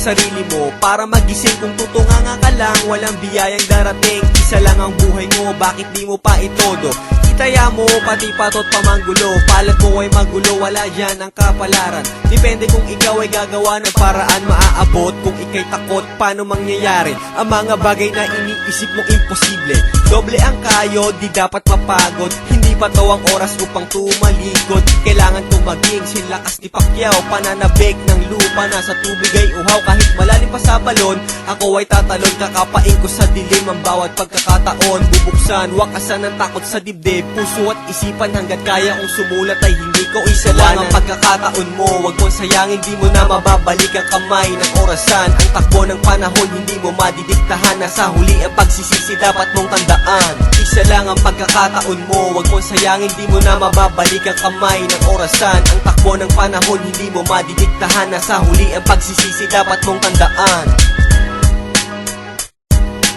sarili mo. Para magising kung tutunganga ka lang Walang biyayang darating. Isa lang ang buhay mo Bakit di mo pa itodo? Itaya mo, pati patot pamanggulo. Palat mo ay magulo, wala dyan ang kapalaran. Depende kung ikaw ay gagawa ng paraan Maaabot. Kung ikay takot, paano mangyayari? Ang mga bagay na iniisip mong imposible. Doble ang kayo, di dapat mapagod. Hindi pa to ang oras upang tumalikod? Kailangan tumaging silakas ni Pacquiao. Pananabik ng lupa, nasa tubig ay uhaw. Kahit malalim pa sa balon, ako ay tatalon. Kakapain ko sa dilim ang bawat pagkakataon. Bubuksan, wakasan ng takot sa dibdib Puso at isipan. Hanggat kaya kong sumulat ay hindi ko isa lang ang pagkakataon mo. Huwag mong sayangin, di mo na mababalik ang kamay ng orasan. Ang takbo ng panahon, hindi mo madidiktahan. Nasa huli ang pagsisisi, dapat mong tandaan. Isa lang ang pagkakataon mo. Huwag mong sayangin, di mo na mababalik ang kamay ng orasan. Ang takbo ng panahon, hindi mo madidiktahan. Nasa huli ang pagsisisi, dapat mong tandaan